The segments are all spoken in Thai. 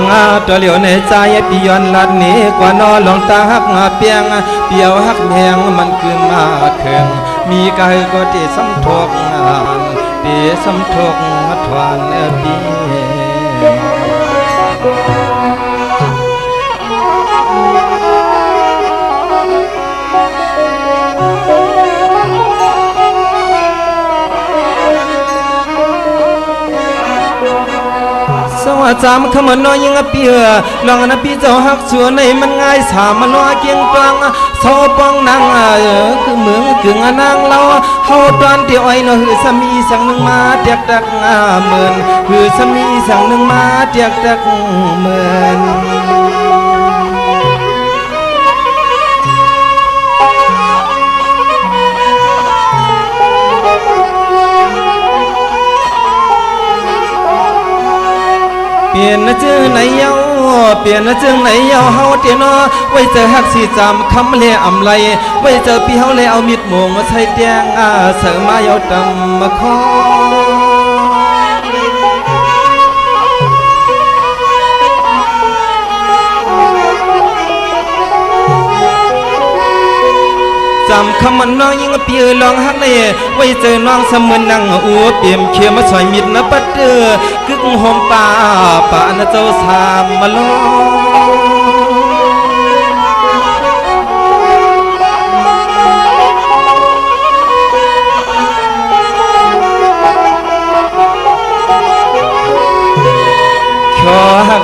งอาตัวเหลียวในใจปียอนลัดนี้กว่านอหลองตาหักงาเปียงเปียวหักแพงมันคือมาเคืองมีกายก็เตสำทกงานเตสำทกทวานเอปี สามขมันน้อยยังเปียลองนะพี่เจ้าหักชัวในมันง่ายสามันล้าเกียงกลางโซปองนางเออคือเมืองกึ่งนางเราเฮาตอนที่อ้อยเนาะคือสามีสังหนึ่งมาเตียกตักเมินคือสามีสังหนึ่งมาเตียกตักเมิน ลี่ยนนะชื่อไหนเยาเปลี่ยนนะชื่อไหนเยาเฮาเตียนอไว้เจอฮักสีจำคำเล่อำไรไว้เจอพี่เฮาเลยเอามิดมงมาใส่แดงอาเสมาเยาดำมาคอำคำมันน้องยิ่งเปียลองฮักเลยไว้เจอน้องเสมือนนั่งอัวเปี่ยมเขียมาสอยมิดนะปัดเดือกึกหอมป่าป่านะเจ้าสามมาลอง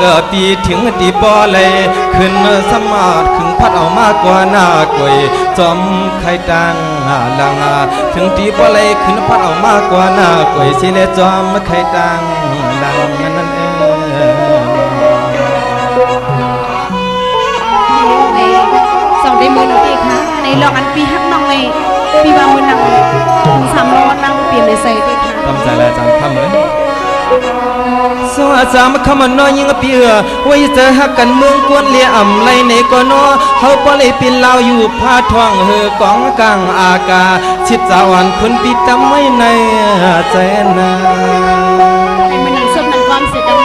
อหักปีถึงตีปอเลยขึ้นสมาร์ทขึงพัดเอามากกว่าหน้ากวยจอมไข่ตังลังถึงตีปอเลยขึ้นพัดเอามากกว่าหน้ากวยสิเลจอมไข่ตังลังนั่นเองในสองได้มือหนึ่งทีค่ะในลองอันปีฮักน้องในปีว่ามือนังถึงสามร้อยนั่งเปลี่ยนในใส่ด้วยค่ะทำใจแล้วจังคำเลย สวัสดีคำน้อยยิ่งเปียไว้เจอหักกันเมืองกวนเลียอ่ำไรในก่อนอเขาปเลยปินลาวอยู่พาทองเฮอกองกลางอากาชิดสาวันคนปิดจำไม่ในใจนาในมือหนึ่งส้มหนึ่งความเสียจัง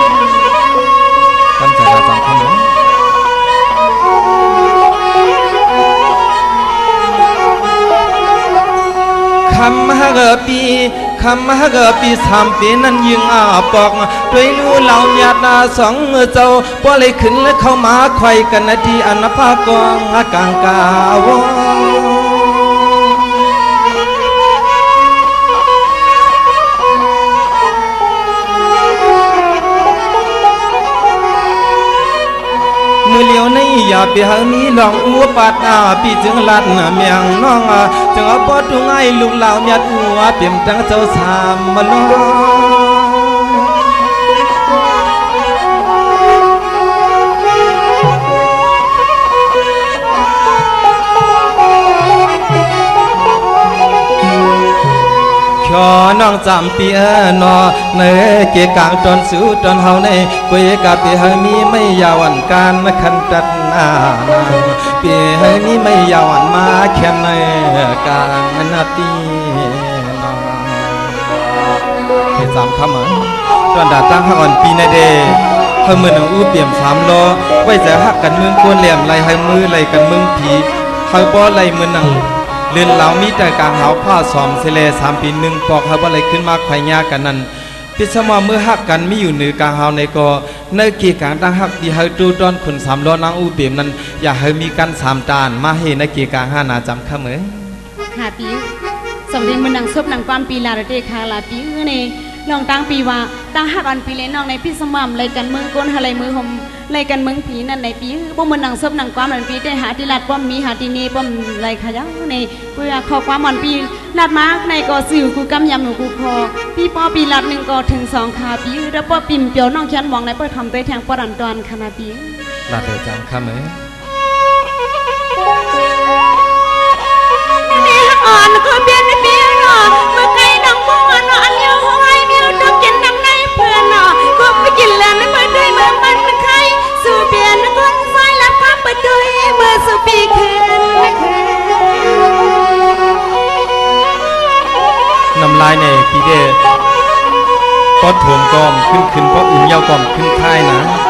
ทำใจแล้วจังคำเลยคำฮักปี คำมาเกปีสามปีนั้นยิงอาปอกด้วยนูเหล่าญาตินาสองเจ้าป้อเลยขึ้นและเข้ามาไข่กันนาทีอันภากองกางกาวง มือเลียวในอย่าเปียงนี้ลองอัวปาดอาปีจึงลัดเมียงน้องจึงเอาปอดุงไอลูกเหล่าเมียดอัวเปี่ยมจังเจ้าสามมาลอง ขอน้องจำปีเอนอในเกกางตอนสู้ตอนเฮาในกุยกาปีเฮามีไม่ยาวันการคันตัดหน้าปีเฮามีไม่ยาวันมาแค่ในกางนาตีน้องเฮ็ดสามคำอะตอนดาตั้งฮักอ่อนปีในเดเฮามือหนังอู้เปี่ยมสามล้อไว้จะฮักกันเมืองกวนแหลมไล่ให้มือไล่กันเมืองผีเฮาบ่ไล่มือหนัง เลือนเหลามีแต่กลางหาวผ้าสอมเสเลสามปีหนึ่งปอกครับว่าอะไรขึ้นมาไข่ยากันนั้นพิสมาเมื่อหักกันไม่อยู่เหนือกลางหาวในกอเนื้อกี่กลางตั้งหักที่เฮาตูดอนขุนสามล้อนางอูเปียมนั้น อย่าให้มีกันสามตานมาให้ในกีกลางห้านาจำข้าเหมอค่ะปีสองได้มือหนังส้มหนังความปีลาเดค่ะลาปีในลองตั้งปีว่าตั้งฮักอันปีเลน้องในพี่สมามเลยกันมือก้นอะไรมือหม เลยกันเมืองผีนั่นในปีบ่มือหนังส้มหนังความอันปีได้หาที่ลัดป้อมมีหาที่นี่ป้อมไรขยันในเพื่อขอความอ่อนปีลัดมากในก็สื่อกูกำยำหนูกูคอพี่ป้อปีลัดหนึ่งก็ถึงสองขาปีแล้วป้อปิ่มเปียวน้องแขนมองในเปิดทำตัวแทงป้อดันตอนขนาปีลาเดจำข้าเมื่อ่อนก็เปำลายในเดก็ถ่วมกอมขึ้นขึ้นเพราะอุ่นเยาวกอมขึ้นท้ายนะ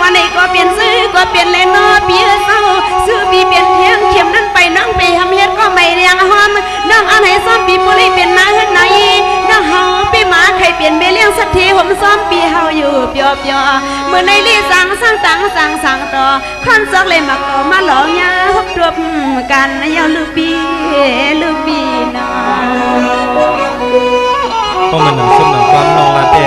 วันไหนก็เปลี่ยนซื้อก็เปลี่ยนเลยนาะปีเศร้าซื้อปีเปลี่ยนเทียงเข็มนั้นไปน้องไปทำเฮ็ดก็ไม่เรียงหอมน้องอันไหนซ้อมปีปุริเปลี่ยนมาเฮ็ดไหนน้องเฮาปีหมาใครเปลี่ยนเบเลี้ยงสักทีผมซ้อมปีเฮาอยู่เปียวเปียวเมื่อในลีสังสร้างตังสร้างสั่งต่อคอนซอกเลยมาก็มาหลอกยาพบรวมกันยาวลูกปีลูกปีน้องมันหนังส้มหนังความนองลาเต้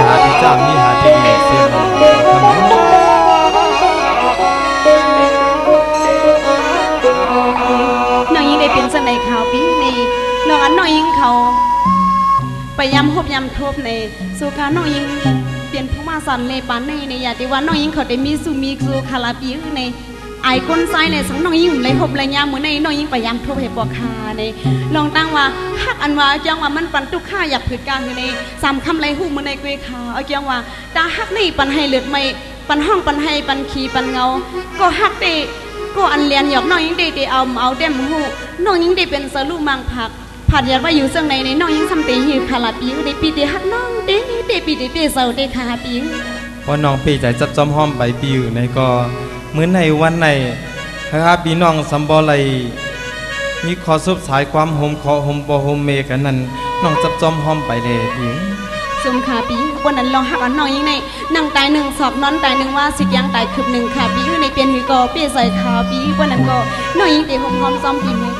บในสุขาน้องยิงเปลี่ยนผู้มาสันในปานในในอยาติว่าน้องยิงเขาได้มีสุมีสุคาลาปีในไอ้คนซ้ายในสังน้องยิงเลยหบเลยยามมือในน้องยิงไปยำทบให้ปอคาในลองตั้งว่าฮักอันว่าเจังว่ามันปันตุกข้าอยากผืดกลางในสามคำไรหูมือในเกวขาเอาจังว่าตาฮักนี่ปันให้เลือดไม่ปันห้องปันให้ปันขีปันเงา ก็ฮักเตก็อันเลียนหยอกน้องยิงได้ได้เอาเอาเต็มหูน้องยิงได้เป็นสลูมังผัก ผัดยาว่าอยู่เสื่องในในน้องยิงทำเตหิวคาลาปิวได้ปีเดฮักน้องเด้เดปีเดเปเซาเดคาปิวพอน้องปีใจจับจอมห้อมไปปีอยู่ในก็เหมือนในวันในครับพี่น้องสัมบอไลมีขอซุบสายความโฮมขอโฮมบอโฮมเมกันนั้นน้องจับจอมห้อมไปเลยพี่ซุมคาปิววันนั้นลองฮักอันน้องยิงในนั่งตายหนึ่งสอบนอนตายหนึ่งว่าสิกยังตายคืบหนึ่งคาปิวในเปลี่ยนหือก็เปลี่ยนใส่คาปิววันนั้นก็น้องยิงเตะหอมหอมซ้อมปีมือ